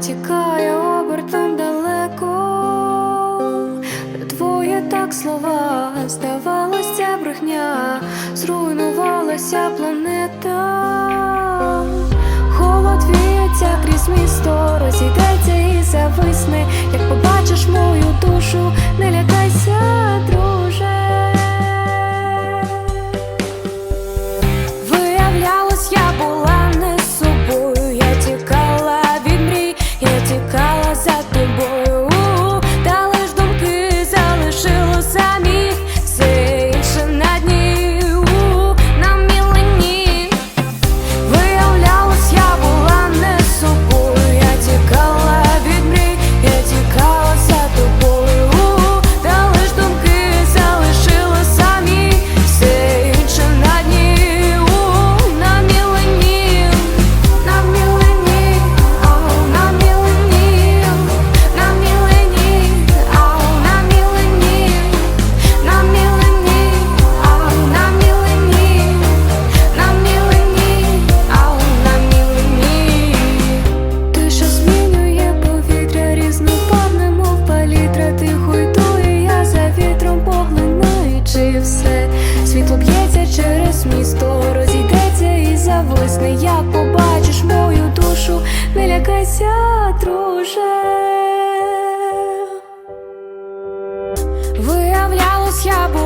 тікає обертом далеко, твоє так слова, здавалося брехня, зруйнувалася планета. весни, як побачиш мою душу, не лякайся, друже. Виявлялось, я була